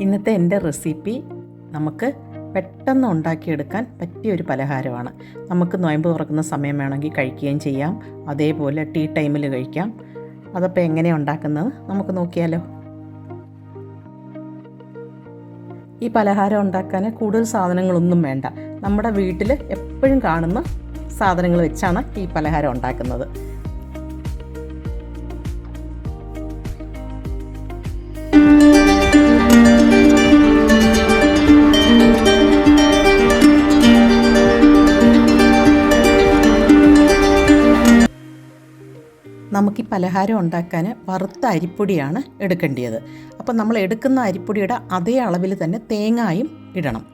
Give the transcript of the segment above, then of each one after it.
ഇന്നത്തെ എന്റെ റെസിപ്പി നമുക്ക് പെട്ടെന്ന് ഉണ്ടാക്കിയെടുക്കാൻ പറ്റിയ ഒരു പലഹാരമാണ്. നമുക്ക് നോയമ്പ് തുറക്കുന്ന സമയം വേണമെങ്കിൽ കഴിക്കുകയും ചെയ്യാം. അതേപോലെ ടീ ടൈമിൽ കഴിക്കാം. അതപ്പോൾ എങ്ങനെയാണ് ഉണ്ടാക്കുന്നത് നമുക്ക് നോക്കിയാലോ. ഈ പലഹാരം ഉണ്ടാക്കാൻ കൂടുതൽ സാധനങ്ങളൊന്നും വേണ്ട. നമ്മുടെ വീട്ടിൽ എപ്പോഴും കാണുന്ന സാധനങ്ങൾ വെച്ചാണ് ഈ പലഹാരം ഉണ്ടാക്കുന്നത്. നമുക്ക് ഈ പലഹാരം ഉണ്ടാക്കാൻ വറുത്ത അരിപ്പൊടിയാണ് എടുക്കേണ്ടത് അപ്പോൾ നമ്മൾ എടുക്കുന്ന അരിപ്പൊടിയുടെ അതേ അളവിൽ തന്നെ തേങ്ങായും ഇടണം.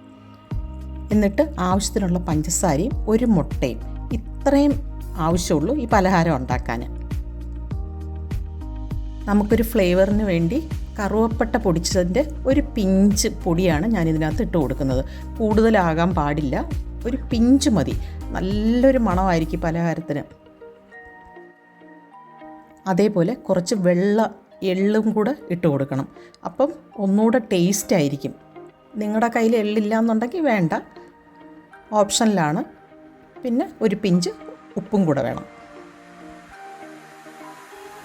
എന്നിട്ട് ആവശ്യത്തിനുള്ള പഞ്ചസാരയും ഒരു മുട്ടയും. ഇത്രയും ആവശ്യമുള്ളൂ ഈ പലഹാരം ഉണ്ടാക്കാൻ. നമുക്കൊരു ഫ്ലേവറിന് വേണ്ടി കറുവപ്പട്ട പൊടിച്ചതിന്റെ ഒരു പിഞ്ച് പൊടിയാണ് ഞാൻ ഇതിനകത്ത് ഇട്ട് കൊടുക്കുന്നത്. കൂടുതലാകാൻ പാടില്ല. ഒരു പിഞ്ച് മതി. നല്ലൊരു മണമായിരിക്കും പലഹാരത്തിന്. അതേപോലെ കുറച്ച് വെള്ള എള്ളും കൂടെ ഇട്ട് കൊടുക്കണം. അപ്പം ഒന്നുകൂടെ ടേസ്റ്റ് ആയിരിക്കും. നിങ്ങളുടെ കയ്യിൽ എള്ളില്ല എന്നുണ്ടെങ്കിൽ വേണ്ട. ഓപ്ഷനിലാണ്. പിന്നെ ഒരു പിഞ്ച് ഉപ്പും കൂടെ വേണം.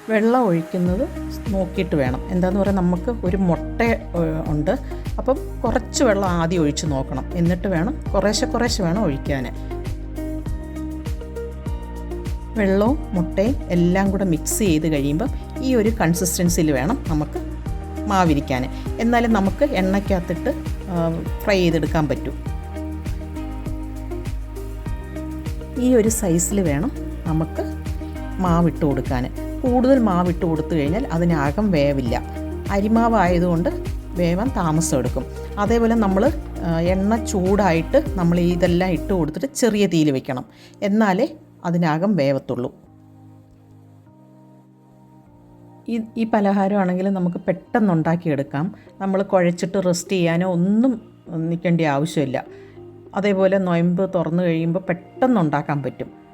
വെള്ളം ഒഴിക്കുന്നത് നോക്കിയിട്ട് വേണം. എന്താന്ന് പറയാൻ നമുക്ക് ഒരു മുട്ട ഉണ്ട്. അപ്പം കുറച്ച് വെള്ളം ആദ്യം ഒഴിച്ച് നോക്കണം. എന്നിട്ട് വേണം കുറേശ്ശെ കുറേശ്ശെ വേണം ഒഴിക്കാൻ വെള്ളവും മുട്ടയും എല്ലാം കൂടെ മിക്സ് ചെയ്ത് കഴിയുമ്പം ഈ ഒരു കൺസിസ്റ്റൻസിയിൽ വേണം നമുക്ക് മാവിരിക്കാൻ എന്നാലും നമുക്ക് എണ്ണയ്ക്കകത്തിട്ട് ഫ്രൈ ചെയ്തെടുക്കാൻ പറ്റും. ഈ ഒരു സൈസിൽ വേണം നമുക്ക് മാവിട്ട് കൊടുക്കാൻ കൂടുതൽ മാവിട്ട് കൊടുത്തു കഴിഞ്ഞാൽ അതിനകം വേവില്ല. അരിമാവായതുകൊണ്ട് വേവാൻ താമസം എടുക്കും. അതേപോലെ നമ്മൾ എണ്ണ ചൂടായിട്ട് നമ്മൾ ഇതെല്ലാം ഇട്ട് കൊടുത്തിട്ട് ചെറിയ തീയിൽ വെക്കണം. എന്നാലേ അതിനകം വേവത്തുള്ളൂ. ഈ ഈ പലഹാരമാണെങ്കിൽ നമുക്ക് പെട്ടെന്ന് ഉണ്ടാക്കിയെടുക്കാം നമ്മൾ കുഴച്ചിട്ട് റെസ്റ്റ് ചെയ്യാനോ ഒന്നും നിൽക്കേണ്ട ആവശ്യമില്ല. അതേപോലെ നൊയമ്പ് തുറന്നു കഴിയുമ്പോൾ പെട്ടെന്ന് ഉണ്ടാക്കാൻ പറ്റും.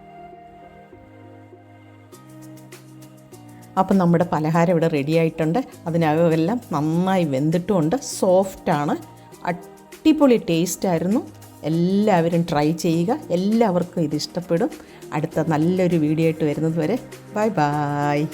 അപ്പം നമ്മുടെ പലഹാരം ഇവിടെ റെഡി ആയിട്ടുണ്ട്. അതിനകമെല്ലാം നന്നായി വെന്തിട്ടുമുണ്ട്. സോഫ്റ്റാണ് അടിപൊളി ടേസ്റ്റായിരുന്നു എല്ലാവരും ട്രൈ ചെയ്യുക. എല്ലാവർക്കും ഇത് ഇഷ്ടപ്പെടും. അടുത്ത നല്ലൊരു വീഡിയോ ആയിട്ട് വരുന്നത് വരെ. Bye bye